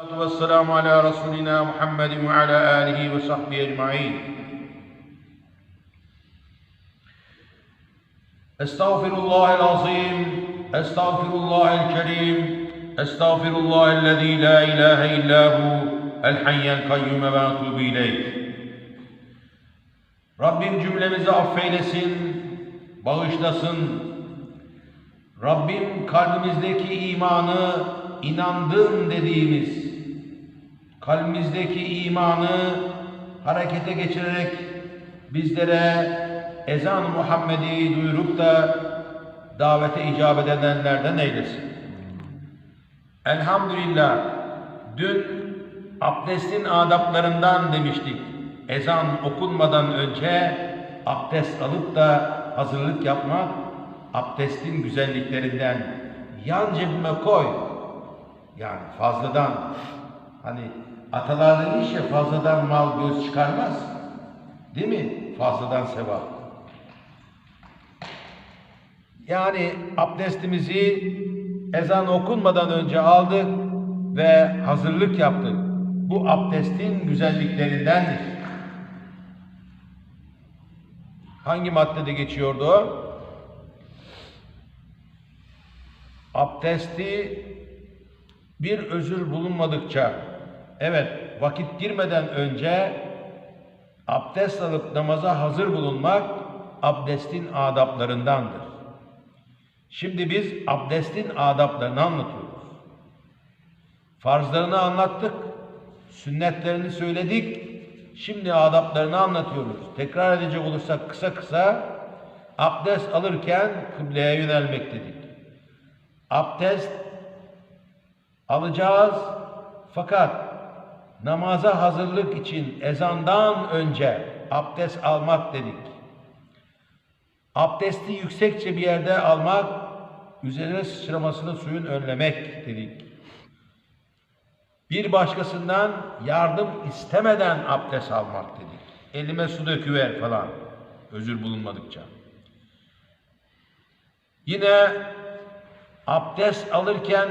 والصلاة والسلام على رسولنا محمد وعلى آله وصحبه أجمعين استغفر الله العظيم استغفر الله الكريم استغفر الله الذي لا إله إلا هو الحي القيوم وأتوب إليه Rabbim cümlemizi affeylesin, bağışlasın. Rabbim kalbimizdeki imanı inandım dediğimiz, kalbimizdeki imanı harekete geçirerek bizlere ezan Muhammed'i duyurup da davete icabet edenlerden eylesin. Elhamdülillah dün abdestin adaplarından demiştik. Ezan okunmadan önce abdest alıp da hazırlık yapmak abdestin güzelliklerinden. Yan cebime koy. Yani fazladan hani atalar demiş ya fazladan mal göz çıkarmaz. Değil mi? Fazladan sevap. Yani abdestimizi ezan okunmadan önce aldık ve hazırlık yaptık. Bu abdestin güzelliklerindendir. Hangi maddede geçiyordu? Abdesti bir özür bulunmadıkça, evet vakit girmeden önce abdest alıp namaza hazır bulunmak abdestin adaplarındandır. Şimdi biz abdestin adaplarını anlatıyoruz. Farzlarını anlattık, sünnetlerini söyledik, şimdi adaplarını anlatıyoruz. Tekrar edecek olursak kısa kısa abdest alırken kıbleye yönelmek dedik. Abdest alacağız fakat namaza hazırlık için ezandan önce abdest almak dedik. Abdesti yüksekçe bir yerde almak, üzerine sıçramasını suyun önlemek dedik. Bir başkasından yardım istemeden abdest almak dedik. Elime su döküver falan. Özür bulunmadıkça. Yine abdest alırken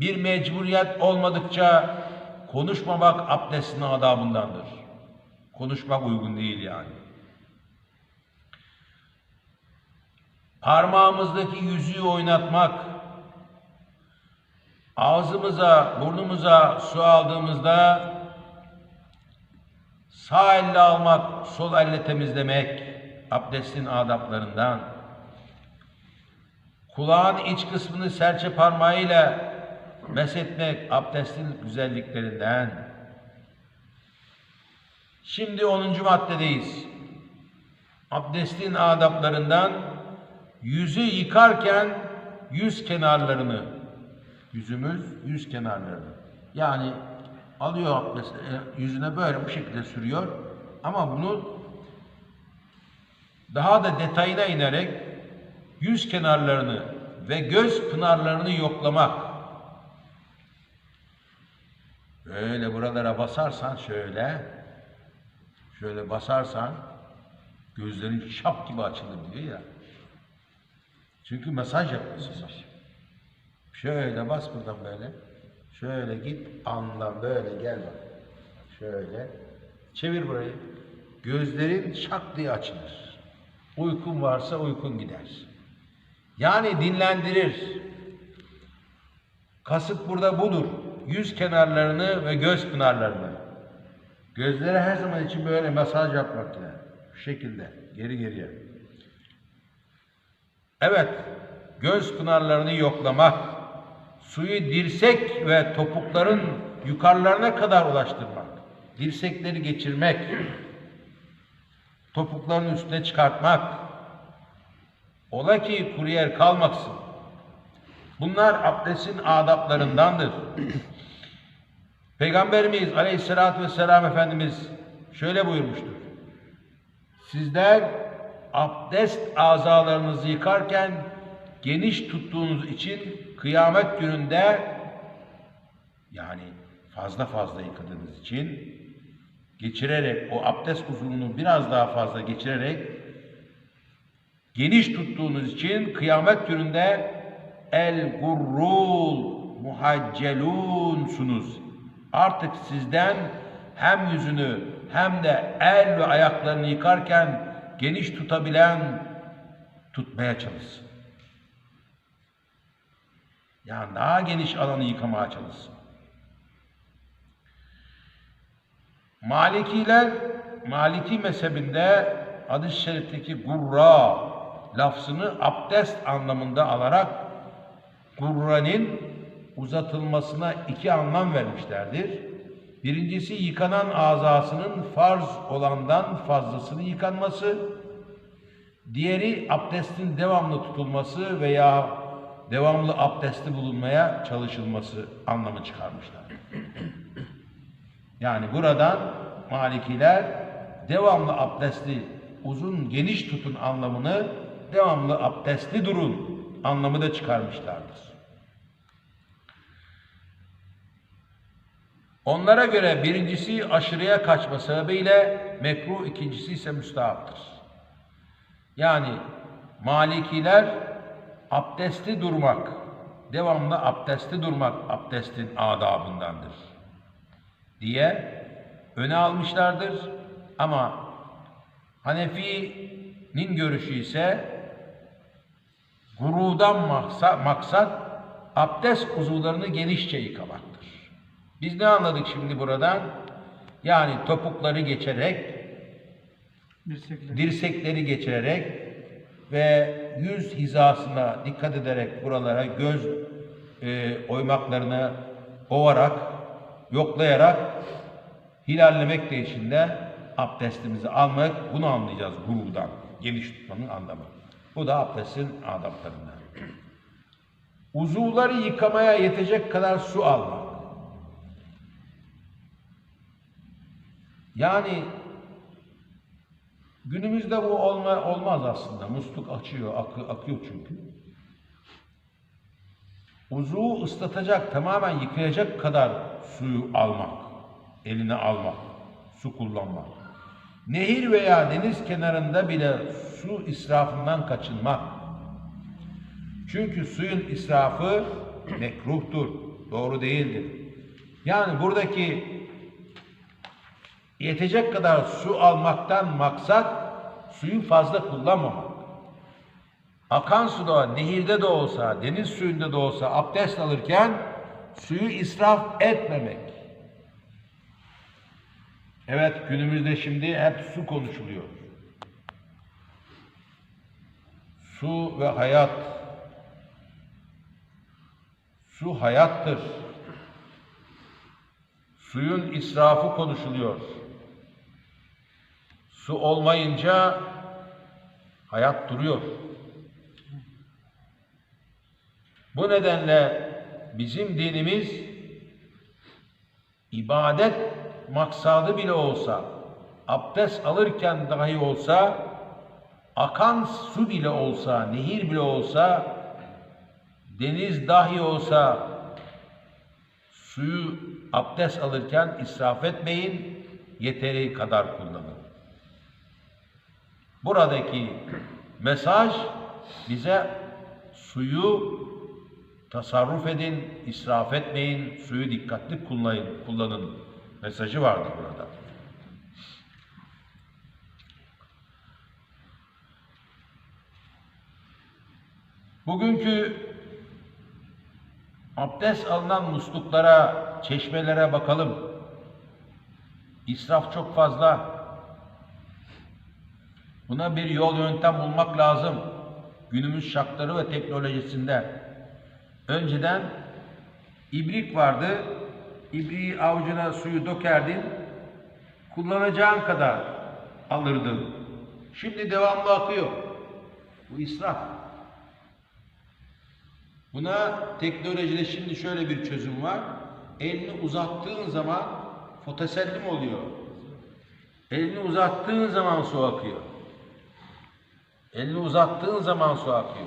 bir mecburiyet olmadıkça konuşmamak abdestin adabındandır. Konuşmak uygun değil yani. Parmağımızdaki yüzüğü oynatmak, ağzımıza, burnumuza su aldığımızda sağ elle almak, sol elle temizlemek abdestin adaplarından. Kulağın iç kısmını serçe parmağıyla meshetmek abdestin güzelliklerinden. Şimdi 10. maddedeyiz. Abdestin adaplarından yüzü yıkarken yüz kenarlarını yüzümüz yüz kenarlarını yani alıyor abdest e, yüzüne böyle bu şekilde sürüyor ama bunu daha da detayına inerek yüz kenarlarını ve göz pınarlarını yoklamak. Böyle buralara basarsan şöyle, şöyle basarsan gözlerin şap gibi açılır diyor ya. Çünkü mesaj yapıyorsun. Şöyle bas buradan böyle. Şöyle git andan böyle gel bak. Şöyle. Çevir burayı. Gözlerin şak diye açılır. Uykun varsa uykun gider. Yani dinlendirir. Kasıt burada budur. Yüz kenarlarını ve göz pınarlarını. Gözlere her zaman için böyle masaj yapmak yani. Şu şekilde. Geri geriye. Evet. Göz pınarlarını yoklamak. Suyu dirsek ve topukların yukarılarına kadar ulaştırmak. Dirsekleri geçirmek. Topukların üstüne çıkartmak. Ola ki kuru kalmaksın. Bunlar abdestin adaplarındandır. Peygamberimiz aleyhissalatü vesselam Efendimiz şöyle buyurmuştur. Sizler abdest azalarınızı yıkarken geniş tuttuğunuz için kıyamet gününde yani fazla fazla yıkadığınız için geçirerek o abdest uzunluğunu biraz daha fazla geçirerek geniş tuttuğunuz için kıyamet gününde el gurrul muhaccelunsunuz. Artık sizden hem yüzünü hem de el ve ayaklarını yıkarken geniş tutabilen tutmaya çalışsın. Yani daha geniş alanı yıkamaya çalışsın. Malikiler, Maliki mezhebinde hadis-i şerifteki gurra lafzını abdest anlamında alarak gurranın uzatılmasına iki anlam vermişlerdir. Birincisi yıkanan azasının farz olandan fazlasını yıkanması, diğeri abdestin devamlı tutulması veya devamlı abdesti bulunmaya çalışılması anlamı çıkarmışlar. Yani buradan Malikiler devamlı abdestli, uzun geniş tutun anlamını devamlı abdestli durun anlamı da çıkarmışlardır. Onlara göre birincisi aşırıya kaçma sebebiyle mekruh, ikincisi ise müstahaptır. Yani Malikiler abdestli durmak, devamlı abdestli durmak abdestin adabındandır diye öne almışlardır. Ama Hanefi'nin görüşü ise gurudan maksat, maksat abdest uzuvlarını genişçe yıkamaktır. Biz ne anladık şimdi buradan? Yani topukları geçerek, Dirsekler. dirsekleri geçirerek ve yüz hizasına dikkat ederek buralara göz e, oymaklarını ovarak, yoklayarak hilallemek de içinde abdestimizi almak, bunu anlayacağız gurudan, geniş tutmanın anlamı. Bu da abdestin adaplarından. Uzuvları yıkamaya yetecek kadar su almak. Yani günümüzde bu olma, olmaz aslında. Musluk açıyor, akı, akıyor çünkü. Uzuvu ıslatacak, tamamen yıkayacak kadar suyu almak, eline almak, su kullanmak. Nehir veya deniz kenarında bile su israfından kaçınmak. Çünkü suyun israfı mekruhtur, doğru değildir. Yani buradaki yetecek kadar su almaktan maksat suyu fazla kullanmamak. Akan suda, nehirde de olsa, deniz suyunda da olsa abdest alırken suyu israf etmemek. Evet günümüzde şimdi hep su konuşuluyor. Su ve hayat. Su hayattır. Suyun israfı konuşuluyor. Su olmayınca hayat duruyor. Bu nedenle bizim dinimiz ibadet maksadı bile olsa, abdest alırken dahi olsa, akan su bile olsa, nehir bile olsa, deniz dahi olsa, suyu abdest alırken israf etmeyin, yeteri kadar kullanın. Buradaki mesaj bize suyu tasarruf edin, israf etmeyin, suyu dikkatli kullanın, kullanın mesajı vardır burada. Bugünkü abdest alınan musluklara, çeşmelere bakalım. İsraf çok fazla. Buna bir yol yöntem bulmak lazım. Günümüz şartları ve teknolojisinde. Önceden ibrik vardı. İbriği avucuna suyu dökerdin. Kullanacağın kadar alırdın. Şimdi devamlı akıyor. Bu israf. Buna teknolojide şimdi şöyle bir çözüm var. Elini uzattığın zaman fotosellim oluyor. Elini uzattığın zaman su akıyor. Elini uzattığın zaman su akıyor.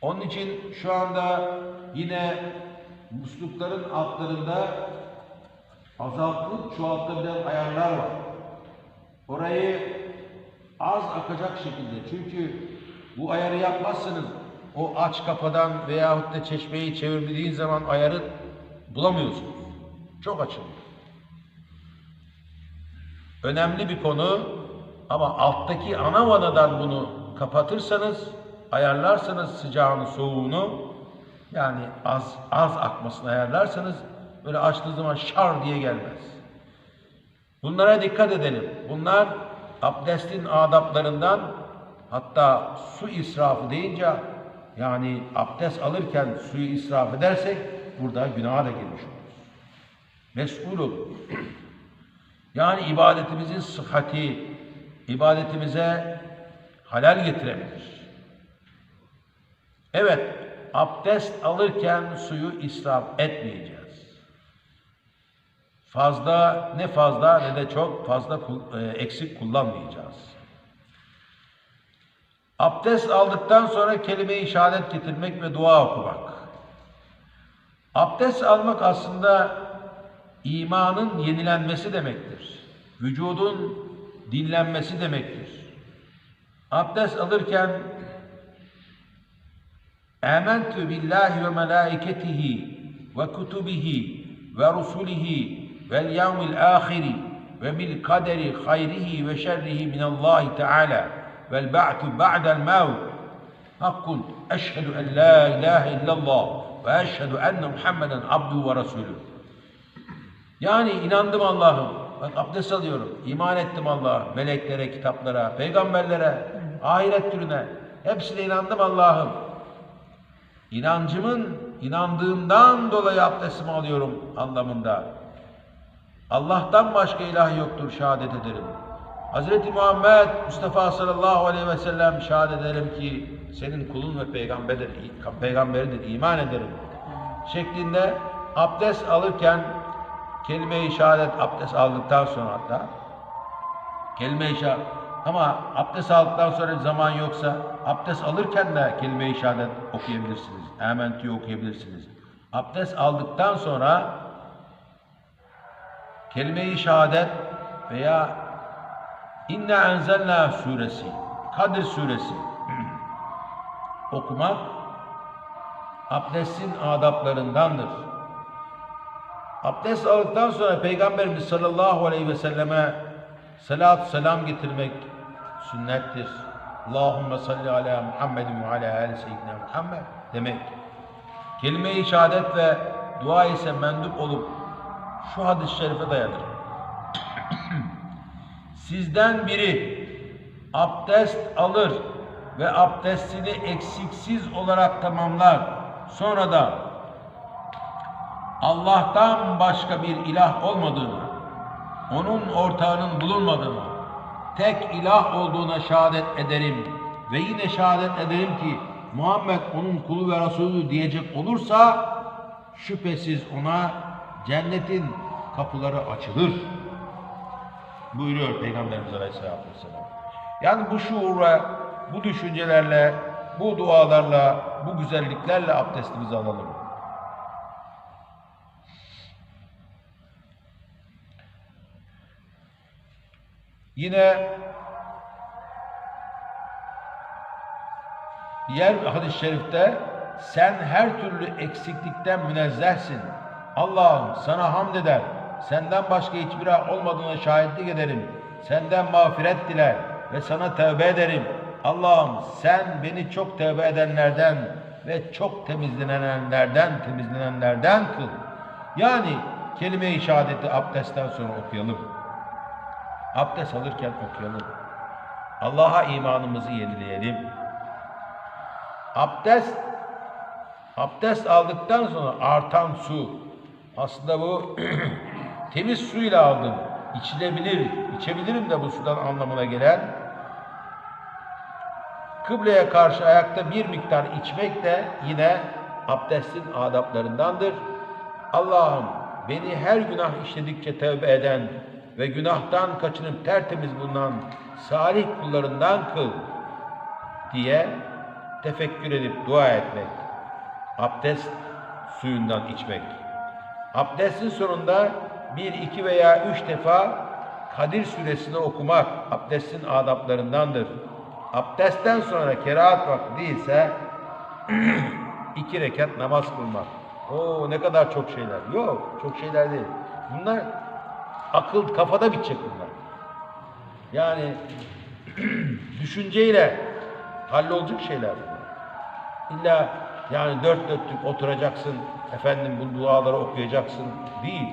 Onun için şu anda yine muslukların altlarında azaltılıp çoğaltabilen ayarlar var. Orayı az akacak şekilde çünkü bu ayarı yapmazsanız o aç kafadan veyahut da çeşmeyi çevirmediğin zaman ayarı bulamıyorsunuz. Çok açılıyor. Önemli bir konu ama alttaki ana vanadan bunu kapatırsanız, ayarlarsanız sıcağını, soğuğunu yani az az akmasını ayarlarsanız böyle açtığı zaman şar diye gelmez. Bunlara dikkat edelim. Bunlar abdestin adaplarından hatta su israfı deyince yani abdest alırken suyu israf edersek burada günaha da girmiş oluruz. Mesul. Yani ibadetimizin sıhhati, ibadetimize halal getirebilir. Evet, abdest alırken suyu israf etmeyeceğiz. Fazla ne fazla ne de çok fazla e, eksik kullanmayacağız. Abdest aldıktan sonra kelime-i şehadet getirmek ve dua okumak. Abdest almak aslında imanın yenilenmesi demektir. Vücudun dinlenmesi demektir. Abdest alırken Âmentü billahi ve melâiketihi ve kutubihi ve rusulihi vel yevmil âhiri ve bil kaderi hayrihi ve şerrihi minallahi teâlâ vel ba'tu ba'del mevt hakkun eşhedü en la ilahe illallah ve eşhedü enne Muhammeden abduhu ve resulü. Yani inandım Allah'ım. Bak abdest alıyorum. İman ettim Allah'a, meleklere, kitaplara, peygamberlere, ahiret türüne. Hepsine inandım Allah'ım. İnancımın inandığımdan dolayı abdestimi alıyorum anlamında. Allah'tan başka ilah yoktur şehadet ederim. Hazreti Muhammed Mustafa sallallahu aleyhi ve sellem şehadet ederim ki senin kulun ve peygamberidir, peygamberidir iman ederim. Şeklinde abdest alırken kelime-i şehadet abdest aldıktan sonra hatta kelime-i şehadet ama abdest aldıktan sonra zaman yoksa abdest alırken de kelime-i şehadet okuyabilirsiniz. Ementü'yü okuyabilirsiniz. Abdest aldıktan sonra kelime-i şehadet veya İnne enzelna suresi, Kadir suresi okumak abdestin adaplarındandır. Abdest aldıktan sonra Peygamberimiz sallallahu aleyhi ve selleme salatü selam getirmek sünnettir. Allahümme salli ala Muhammedin ve ala ali seyyidina Muhammed demek. Kelime-i şehadet ve dua ise mendup olup şu hadis-i şerife dayanır. Sizden biri abdest alır ve abdestini eksiksiz olarak tamamlar. Sonra da Allah'tan başka bir ilah olmadığını, onun ortağının bulunmadığını, tek ilah olduğuna şehadet ederim ve yine şehadet ederim ki Muhammed onun kulu ve Resulü diyecek olursa şüphesiz ona cennetin kapıları açılır. Buyuruyor Peygamberimiz Aleyhisselatü Vesselam. Yani bu şuurla, bu düşüncelerle, bu dualarla, bu güzelliklerle abdestimizi alalım. Yine diğer hadis-i şerifte sen her türlü eksiklikten münezzehsin. Allah'ım sana hamd eder. Senden başka hiçbir olmadığına şahitlik ederim. Senden mağfiret diler ve sana tövbe ederim. Allah'ım sen beni çok tövbe edenlerden ve çok temizlenenlerden, temizlenenlerden kıl. Yani kelime-i şehadeti abdestten sonra okuyalım. Abdest alırken okuyalım. Allah'a imanımızı yenileyelim. Abdest abdest aldıktan sonra artan su aslında bu temiz suyla aldım. İçilebilir, içebilirim de bu sudan anlamına gelen kıbleye karşı ayakta bir miktar içmek de yine abdestin adaplarındandır. Allah'ım beni her günah işledikçe tövbe eden ve günahtan kaçınıp tertemiz bulunan salih kullarından kıl diye tefekkür edip dua etmek. Abdest suyundan içmek. Abdestin sonunda bir, iki veya üç defa Kadir suresini okumak abdestin adaplarındandır. Abdestten sonra kerahat vakti değilse iki rekat namaz kılmak. Oo ne kadar çok şeyler. Yok çok şeyler değil. Bunlar akıl kafada bitecek bunlar. Yani düşünceyle hallolacak şeyler bunlar. İlla yani dört dörtlük oturacaksın, efendim bu duaları okuyacaksın değil.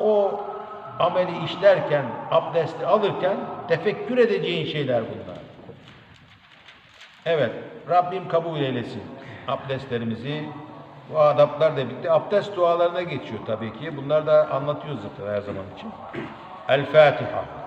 O ameli işlerken, abdesti alırken tefekkür edeceğin şeyler bunlar. Evet, Rabbim kabul eylesin abdestlerimizi. Bu adaplar da birlikte abdest dualarına geçiyor tabii ki. Bunlar da anlatıyoruz zaten her zaman için. El Fatiha.